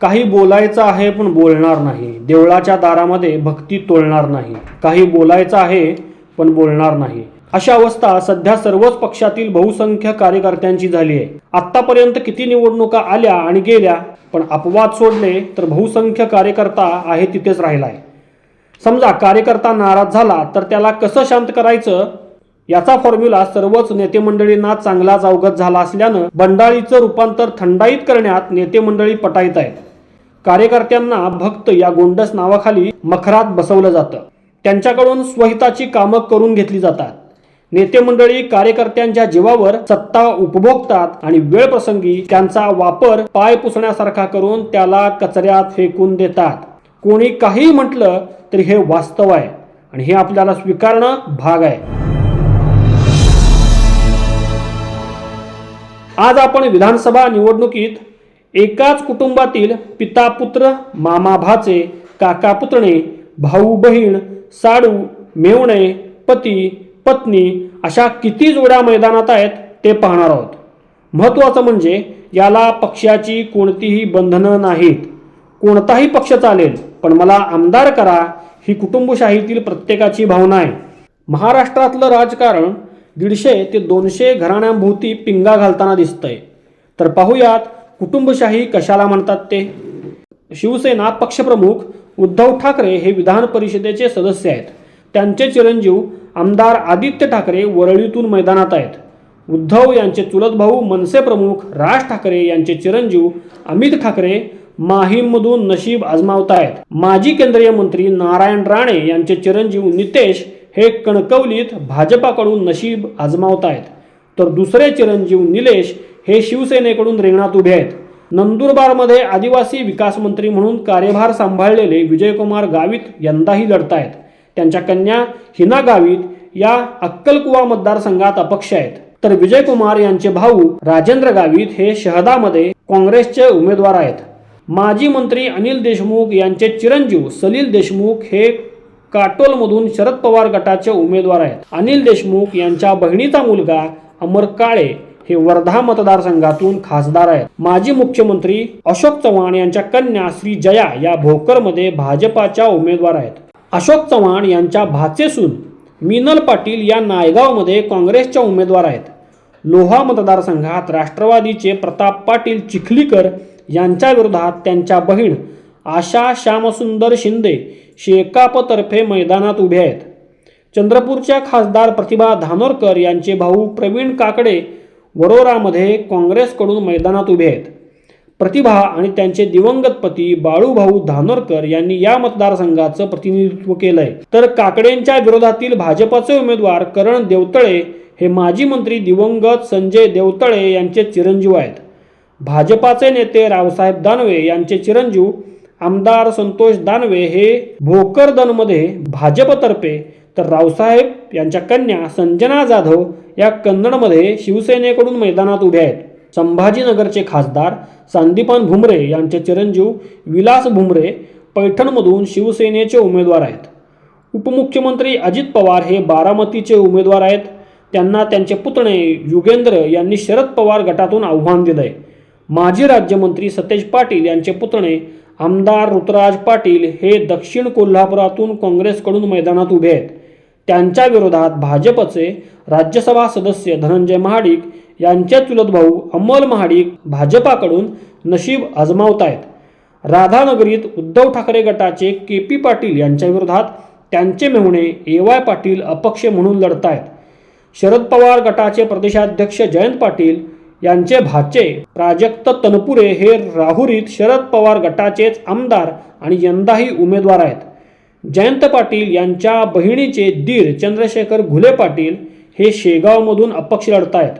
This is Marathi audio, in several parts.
काही बोलायचं आहे पण बोलणार नाही. देवळाच्या दारामध्ये भक्ती तोलणार नाही. काही बोलायचं आहे पण बोलणार नाही. अशा अवस्था सध्या सर्वच पक्षातील बहुसंख्य कार्यकर्त्यांची झाली आहे. आतापर्यंत किती निवडणुका आल्या आणि गेल्या पण अपवाद सोडले तर बहुसंख्य कार्यकर्ता आहे तिथेच राहिलाय. समजा कार्यकर्ता नाराज झाला तर त्याला कसं शांत करायचं? याचा फॉर्म्युला सर्वच नेते मंडळींना चांगलाच अवगत झाला असल्यानं बंडाळीचं रूपांतर थंडाईत करण्यात नेते मंडळी आहेत. कार्यकर्त्यांना भक्त या गोंडस नावाखाली मखरात बसवलं जातं. त्यांच्याकडून स्वहिताची कामं करून घेतली जातात. नेते मंडळी कार्यकर्त्यांच्या जीवावर सत्ता उपभोगतात आणि वेळ प्रसंगी त्यांचा वापर पाय पुसण्यासारखा करून त्याला कचऱ्यात फेकून देतात. कोणी काही म्हटलं तरी हे वास्तव आहे आणि हे आपल्याला स्वीकारणं भाग आहे. आज आपण विधानसभा निवडणुकीत एकाच कुटुंबातील पिता पुत्र मामा भाचे काका पुतणे भाऊ बहीण साडू मेवणे पती पत्नी अशा किती जोड्या मैदानात आहेत ते पाहणार आहोत. महत्त्वाचं म्हणजे याला पक्षाची कोणतीही बंधनं नाहीत. कोणताही पक्ष चालेल पण मला आमदार करा ही कुटुंबशाहीतील प्रत्येकाची भावना आहे. महाराष्ट्रातलं राजकारण दीडशे ते दोनशे घराण्यांभोवती पिंगा घालताना दिसतंय. तर पाहूयात कुटुंबशाही कशाला म्हणतात ते? शिवसेना पक्षप्रमुख उद्धव ठाकरे हे विधान परिषदेचे सदस्य आहेत. त्यांचे चिरंजीव आमदार आदित्य ठाकरे वरळीतून मैदानात आहेत. उद्धव यांचे चुलत भाऊ मनसे प्रमुख राज ठाकरे यांचे चिरंजीव अमित ठाकरे माहीममधून नशीब आजमावतायत. माजी केंद्रीय मंत्री नारायण राणे यांचे चिरंजीव नितेश हे कणकवलीत भाजपाकडून नशीब आजमावतायत. तर दुसरे चिरंजीव निलेश हे शिवसेनेकडून रिंगणात उभे आहेत. नंदुरबारमध्ये आदिवासी विकास मंत्री म्हणून कार्यभार सांभाळलेले विजयकुमार गावित यंदाही लढतायत. त्यांच्या कन्या हिना गावित या अक्कलकुवा मतदारसंघात अपक्ष आहेत. तर विजयकुमार यांचे भाऊ राजेंद्र गावित हे शहदामध्ये काँग्रेसचे उमेदवार आहेत. माजी मंत्री अनिल देशमुख यांचे चिरंजीव सलील देशमुख हे काटोलमधून शरद पवार गटाचे उमेदवार आहेत. अनिल देशमुख यांच्या बहिणीचा मुलगा अमर काळे हे वर्धा मतदारसंघातून खासदार आहेत. माजी मुख्यमंत्री अशोक चव्हाण यांच्या कन्या श्री जया या भोकरमध्ये भाजपाच्या उमेदवार आहेत. अशोक चव्हाण यांच्या भाचेसून मिनल पाटील या नायगावमध्ये काँग्रेसच्या उमेदवार आहेत. लोहा मतदारसंघात राष्ट्रवादीचे प्रताप पाटील चिखलीकर यांच्या विरोधात त्यांच्या बहीण आशा श्यामसुंदर शिंदे शेकापतर्फे मैदानात उभे आहेत. चंद्रपूरच्या खासदार प्रतिभा धानोरकर यांचे भाऊ प्रवीण काकडे वरोरामध्ये काँग्रेसकडून मैदानात उभे आहेत. प्रतिभा आणि त्यांचे दिवंगत पती बाळूभाऊ धानोरकर यांनी या मतदारसंघाचं प्रतिनिधित्व केलंय. तर काकडेंच्या विरोधातील भाजपाचे उमेदवार करण देवतळे हे माजी मंत्री दिवंगत संजय देवतळे यांचे चिरंजीव आहेत. भाजपाचे नेते रावसाहेब दानवे यांचे चिरंजीव आमदार संतोष दानवे हे भोकरदनमध्ये भाजपतर्फे तर रावसाहेब यांच्या कन्या संजना जाधव या कन्नडमध्ये शिवसेनेकडून मैदानात उभे आहेत. संभाजीनगरचे खासदार संदीपान भुमरे यांचे चिरंजीव विलास भुमरे पैठणमधून शिवसेनेचे उमेदवार आहेत. उपमुख्यमंत्री अजित पवार हे बारामतीचे उमेदवार आहेत. त्यांना त्यांचे पुतणे युगेंद्र यांनी शरद पवार गटातून आव्हान दिलं आहे माजी राज्यमंत्री सतेज पाटील यांचे पुतणे आमदार ऋतुराज पाटील हे दक्षिण कोल्हापुरातून काँग्रेसकडून मैदानात उभे आहेत. त्यांच्या विरोधात भाजपचे राज्यसभा सदस्य धनंजय महाडिक यांचे चुलत भाऊ अमोल महाडिक भाजपाकडून नशीब आजमावत आहेत राधानगरीत उद्धव ठाकरे गटाचे के पी पाटील यांच्या विरोधात त्यांचे मेहुणे ए वाय पाटील अपक्ष म्हणून लढत आहेत शरद पवार गटाचे प्रदेशाध्यक्ष जयंत पाटील यांचे भाचे प्राजक्त तनपुरे हे राहुरीत शरद पवार गटाचेच आमदार आणि यंदाही उमेदवार आहेत. जयंत पाटील यांच्या बहिणीचे दीर चंद्रशेखर घुले पाटील हे शेगावमधून अपक्ष लढतायत.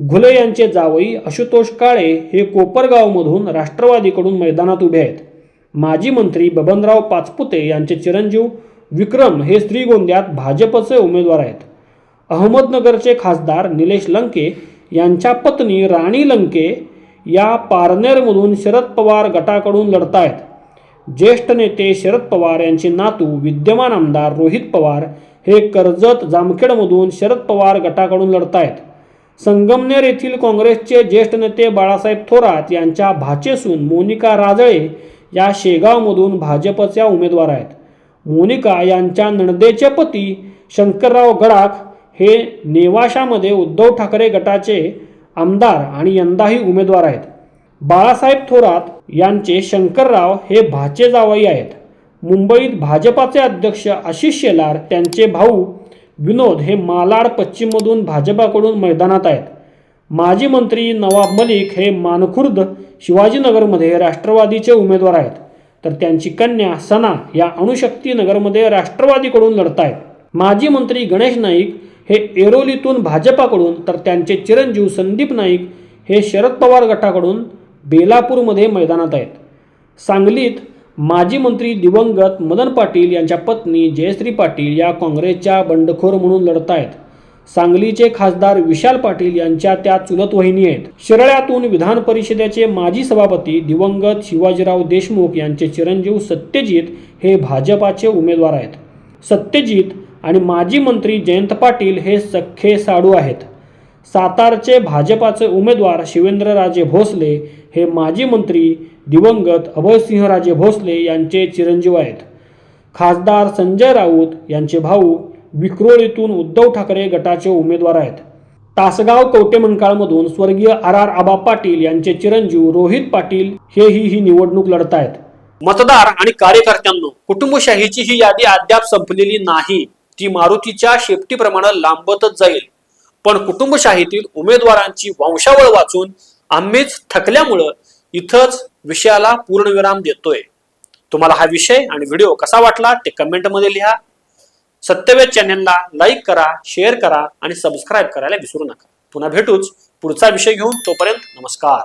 घुले यांचे जावई आशुतोष काळे हे कोपरगावमधून राष्ट्रवादीकडून मैदानात उभे आहेत. माजी मंत्री बबनराव पाचपुते यांचे चिरंजीव विक्रम हे श्रीगोंद्यात भाजपचे उमेदवार आहेत. अहमदनगरचे खासदार निलेश लंके यांच्या पत्नी राणी लंके या पारनेरमधून शरद पवार गटाकडून लढतायत. ज्येष्ठ नेते शरद पवार यांचे नातू विद्यमान आमदार रोहित पवार हे कर्जत जामखेडमधून शरद पवार गटाकडून लढतायत. संगमनेर येथील काँग्रेसचे ज्येष्ठ नेते बाळासाहेब थोरात यांच्या भाचेसून मोनिका राजळे या शेगावमधून भाजपच्या उमेदवार आहेत. मोनिका यांच्या नणदेचे पती शंकरराव गडाख हे नेवाशामध्ये उद्धव ठाकरे गटाचे आमदार आणि यंदाही उमेदवार आहेत. बाळासाहेब थोरात यांचे शंकरराव हे भाचे जावई आहेत. मुंबईत भाजपाचे अध्यक्ष आशिष शेलार त्यांचे भाऊ विनोद हे मालाड पश्चिममधून भाजपाकडून मैदानात आहेत. माजी मंत्री नवाब मलिक हे मानखुर्द शिवाजीनगरमध्ये राष्ट्रवादीचे उमेदवार आहेत. तर त्यांची कन्या सना या अणुशक्ती नगरमध्ये राष्ट्रवादीकडून लढत आहेत. माजी मंत्री गणेश नाईक हे एरोलीतून भाजपाकडून तर त्यांचे चिरंजीव संदीप नाईक हे शरद पवार गटाकडून बेलापूरमध्ये मैदानात आहेत. सांगलीत माजी मंत्री दिवंगत मदन पाटील यांच्या पत्नी जयश्री पाटील या काँग्रेसच्या बंडखोर म्हणून लढत आहेत. सांगलीचे खासदार विशाल पाटील यांच्या त्या चुलत वहिनी आहेत. शिरळ्यातून विधान परिषदेचे माजी सभापती दिवंगत शिवाजीराव देशमुख यांचे चिरंजीव सत्यजित हे भाजपाचे उमेदवार आहेत. सत्यजित आणि माजी मंत्री जयंत पाटील हे सख्खे साडू आहेत. सातारचे भाजपाचे उमेदवार शिवेंद्रराजे भोसले हे माजी मंत्री दिवंगत अभयसिंहराजे भोसले यांचे चिरंजीव आहेत. खासदार संजय राऊत यांचे भाऊ विक्रोळीतून उद्धव ठाकरे गटाचे उमेदवार आहेत. तासगाव कवटेमनकाळमधून स्वर्गीय आर आर आबा पाटील यांचे चिरंजीव रोहित पाटील हेही ही निवडणूक लढत आहेत मतदार आणि कार्यकर्त्यांनो कुटुंबशाहीची ही यादी अद्याप संपलेली नाही. ती मारुतीच्या शेपटीप्रमाणे लांबतच जाईल. पण कुटुंबशाहीतील उमेदवारांची वंशावळ वाचून आम्हीच थकल्यामुळं इथंच विषयाला पूर्णविराम देतोय. तुम्हाला हा विषय आणि व्हिडिओ कसा वाटला ते कमेंटमध्ये लिहा. सत्यवेद चॅनेलला लाईक करा शेअर करा आणि सबस्क्राईब करायला विसरू नका. पुन्हा भेटूच पुढचा विषय घेऊन तोपर्यंत नमस्कार.